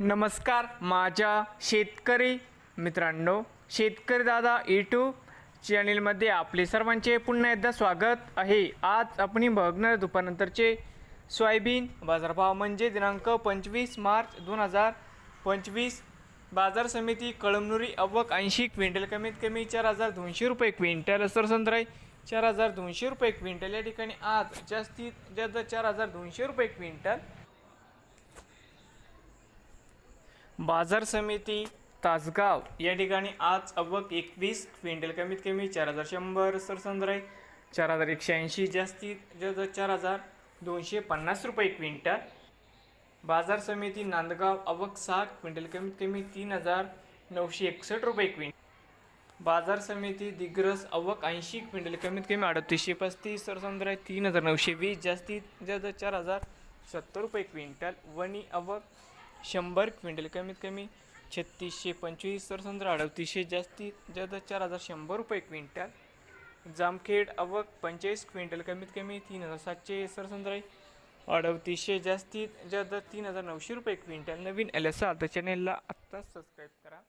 नमस्कार माझ्या शेतकरी मित्रांनो शेतकरी दादा यूट्यूब चॅनेलमध्ये आपले सर्वांचे पुन्हा एकदा स्वागत आहे. आज आपण बघणार दुपारनंतरचे सोयाबीन बाजारभाव म्हणजे दिनांक पंचवीस मार्च दोन हजार पंचवीस. बाजार समिती कळमनुरी अव्वक ऐंशी क्विंटल कमीत कमी चार हजार दोनशे रुपये क्विंटल. सरसंद्राई चार हजार दोनशे रुपये क्विंटल. या ठिकाणी आज जास्तीत जास्त चार हजार दोनशे रुपये क्विंटल बाजार समिती तासगाव. या ठिकाणी आज अव्वक एकवीस क्विंटल. कमीत कमी चार हजार शंभर सरसंद्राई चार हजार एकशे ऐंशी जास्तीत जास्त चार हजार दोनशे पन्नास रुपये क्विंटल. बाजार समिती नांदगाव अवक सहा क्विंटल. कमीत कमी तीन हजार नऊशे एकसष्ट रुपये क्विंटल. बाजार समिती दिग्रस अवक ऐंशी क्विंटल. कमीत कमी अडतीसशे पस्तीस सरसंद्राई तीन हजार नऊशे वीस जास्तीत जास्त चार हजार सत्तर रुपये क्विंटल. वणी अवक शंभर क्विंटल कमीत कमी छत्तीसशे पंचवीस सरसंद्र अडतीसशे जास्तीत जास्त चार हजार शंभर रुपये क्विंटल. जामखेड अवक पंचेचाळीस क्विंटल कमीत कमी तीन हजार सातशे सर सरसंद्राई अडतीसशे जास्तीत जास्त तीन हजार नऊशे रुपये क्विंटल. नवीन एल एस आर चॅनेलला आत्ताच सबस्क्राईब करा.